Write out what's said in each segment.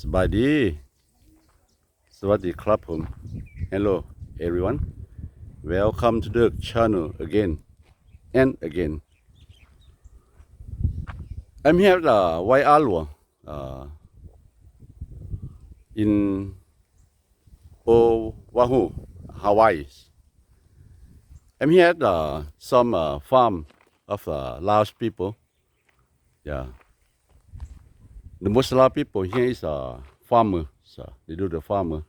สบายดี สวัสดีครับผม Hello everyone Welcome to the channel again and again I'm here at uh, Waialua uh, in Oahu, Hawaii. I'm here at uh, some uh, farm of uh, Laos people. Yeah. The most Lao people here is a farmer. So they do the farmer.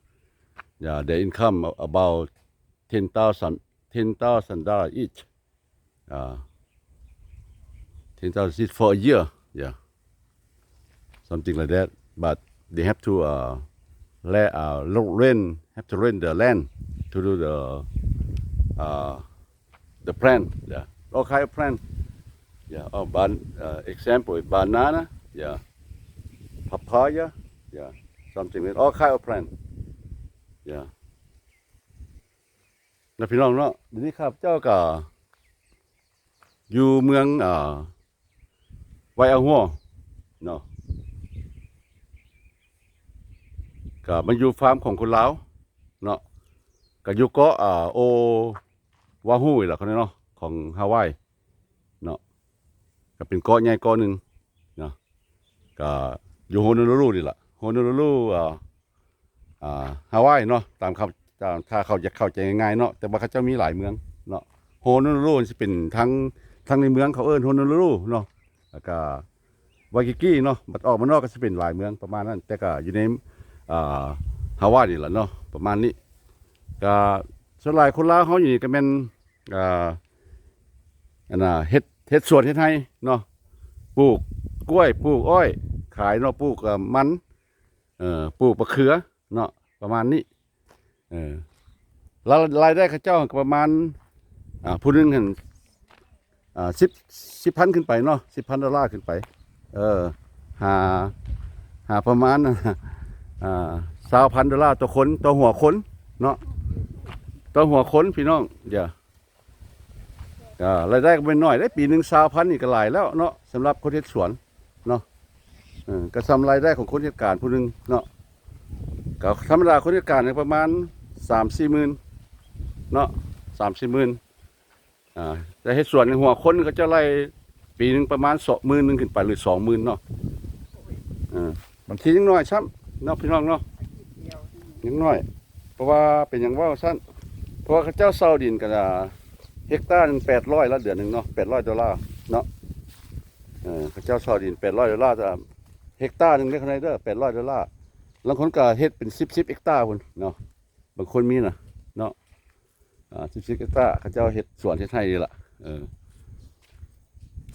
Yeah, their income a- about ten thousand ten thousand dollar each. Uh, ten thousand each for a year. Yeah, something like that. But they have to uh, let uh, rent have to rent the land to do the uh, the plant. Yeah, all kind of plant. Yeah, oh, ban- uh, example banana. Yeah papaya, yeah, something with all kind of plant, yeah. นะพี่น้องเนาะทีนี้ครับเจ้าก็อยู่เมืองอ่าไวอาหัวเนาะก็มันอยู่ฟาร์มของคนลาวเนาะก็อยู่เกาะอ่าโอวาฮูนี่แหละคนนี้เนาะของฮาวายเนาะก็เป็นเกาะใหญ่เกาะหนึ่งเนาะก็ อยู่โฮโนลูลูนี่แหละโฮโนลูลูอ่าอ่าฮาวายเนาะตามคำตามถ้าเขาจะเข้าใจง่ายๆเนาะแต่ว่าเขาเจ้ามีหลายเมืองเนาะโฮโนลูลูจะเป็นทั้งทั้งในเมืองเขาเอิ้นโฮโนลูลูเนาะแล้วก็วากิกิเนาะบัดออกมานอกก็จะเป็นหลายเมืองประมาณนั้น แต่ก็อยู่ในอ่าฮาวายนี่แหละเนาะประมาณนี้ก็ส่วนหลายคนลาวเขาอยู่นี่ก็เป็นอ่าอันน่ะเฮ็ดเฮ็ดสวนเฮ็ดไร่เนาะปลูกกล้วยปลูกอ้อย ขายเนาะปลูกมันเอ่อปลูกมะเขือเนาะประมาณนี้เออรายรายได้ข้าเจ้าประมาณอ่าผู้นึงเห็นอ่าสิบสิบพันขึ้นไปเนาะสิบพันดอลลาร์ขึ้นไป เออหาหาประมาณอ่าสาวพันดอลลาร์ต่อคนต่อหัวคนเนาะต่อหัวคนพี่น้องเดี๋ยวรายได้ก็ไม่น้อยได้ปีหนึ่งสาวพันนี่ก็หลายแล้วเนาะสำหรับคนเฮ็ดสวนเออ ก็ทำรายได้ของคนเหตุการณ์ผู้หนึ่งเนาะก็ธรรมดาคนเหตุการณ์เนี่ยประมาณสามสี่หมื่นเนาะสามสี่หมื่นอ่าแต่เหตุส่วนในหัวคนก็จะไล่ปีหนึ่งประมาณสองหมื่นหนึ่งขึ้นไปหรือสองหมื่นเนาะบางทียังน้อยซ้ำเนาะพี่น้องเนาะยังน้อย เพราะว่าเป็นอย่างว่าสั้นเพราะว่าเจ้าเซาดินกันอ่าเฮกตาร์หนึ่งแปดร้อยละเดือนหนึ่งเนาะแปดร้อยดอลลาร์เนาะเออเขาเจ้าเซาดินแปดร้อยดอลลาร์จะ เฮกตาร์หนึ่งได้ขนาดเด้อแปดร้อยดอลลาร์บางคนก็เฮ็ดเป็นสิบสิบเฮกตาร์พุ่นเนาะบางคนมีนะเนาะอ่าสิบสิบเฮกตาร์เขาเจ้าเฮ็ดสวนเฮ็ดให้นี่ล่ะเออ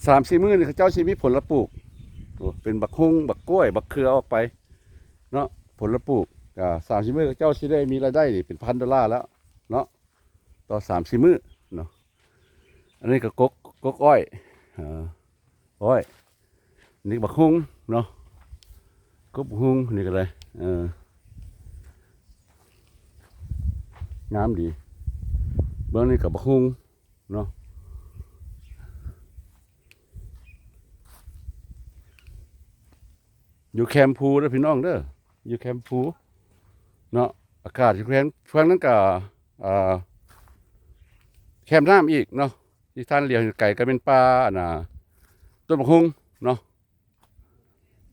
สามสี่มื้อนี่เขาเจ้าสิมีผลละปลูกเป็นบักฮุ้งบักกล้วย บักเขือออกไป เนาะผลละปลูกอ่าสามสี่มื้อเขาเจ้าสิได้มีรายได้นี่เป็นพันดอลลาร์แล้ว เนาะต่อสามสี่มื้อเนาะอันนี้ก็กกกกอ้อยอ่าอ้อยอันนี่บักฮุ้งเนาะ กบหุงนี่ก็เลยเอองามดีเบื้องนี้กับบกหุงเนาะอยู่แคมพูเด้อพี่น้องเด้ออยู่แคมพูเนาะอากาศที่แคมป์ฟังนั้นก็อ่าแคมป์น้ำอีกเนาะที่ท่านเลี้ยงไก่ก็เป็นปลาน่ะต้นบกหุงเนาะ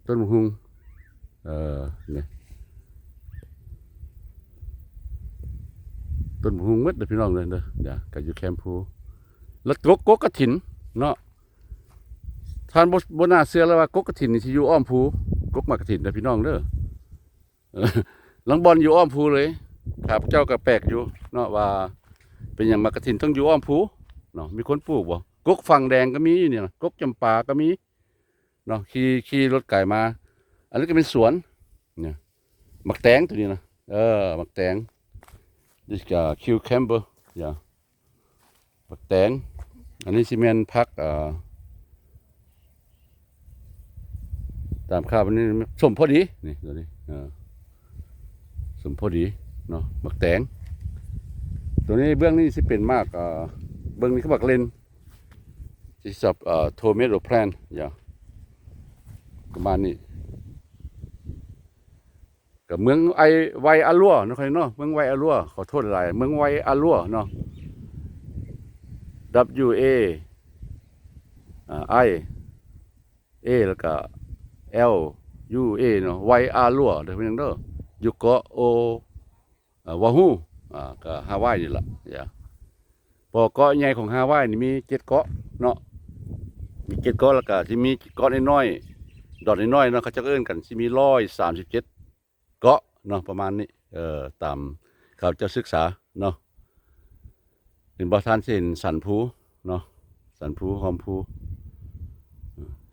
ต้นบกหุง เออเนี่ยต้นพุงมัดเลยพี่น้องเลยเด้อเดี๋ยวก็อยู่แคมป์พูแล้วกกกกระถินเนาะท่านบบน่าเชื่อแล้วว่ากกกระถินนี่อยู่อ้อมภูกกมากระถินเด้อพี่น้องเด้อหลังบอลอยู่อ้อมภูเลย ครับเจ้าก็แปลกอยู่เนาะว่าเป็นอย่างมากระถินต้องอยู่อ้อมภูเนาะมีคนปลูกบ่กกฝั่งแดงก็มีอยู่เนี่ยกกจำปาก็มีเนาะขี่ขี่รถไก่มา อันนี้ก็เป็นสวนเนี่ยหมักแตงตัวนี้นะเออหมักแตง this uh, cucumber อย่าหมักแตงอันนี้ซีเมนพักอ่าตามข้าวันนี้สมพอดีนี่ตัวนี้เออสมพอดีเนาะหมักแตงตัวนี้เบื้องนี้สิเป็นมากอ่าเบื้องนี้เขาบักเลนที่สับอ่า tomato plant อย่าประมาณนี้ กับเมืองไอไวอาลัวนะครับเนาะเมืองไวอาลัวขอโทษหลายเมืองไวอาลัวเนาะ W A I A แล้วก็ L U A เนาะไวอาลัวเด้อพี่น้องเด้ออยู่เกาะโอวาฮูอ่าก็ฮาวายนี่แหละอย่าพอเกาะใหญ่ของฮาวายนี่มีเจ็ดเกาะเนาะมีเจ็ดเกาะแล้วก็สิมีเกาะน้อยๆดอทน้อยๆเนาะเขาจะเอิ้อนกันสิมี137 เกาะเนาะประมาณนี้เอ่อตามเขาจะศึกษาเนาะเป็นบ่อทานเห็นสันภูเนาะสันภูหอมภู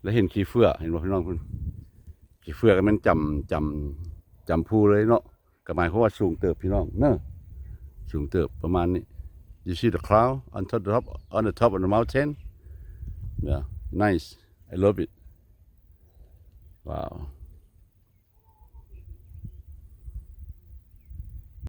แล้วเห็นขี้เฟือเห็นบ่พี่น้องคุณขี้เฟือก็มันจำจำจำภูเลยเนาะก็หมายความว่าสูงเติบพี่น้องเนาะสูงเติบประมาณนี้ you see the cloud on top the top on the top of the mountain yeah nice I love it wow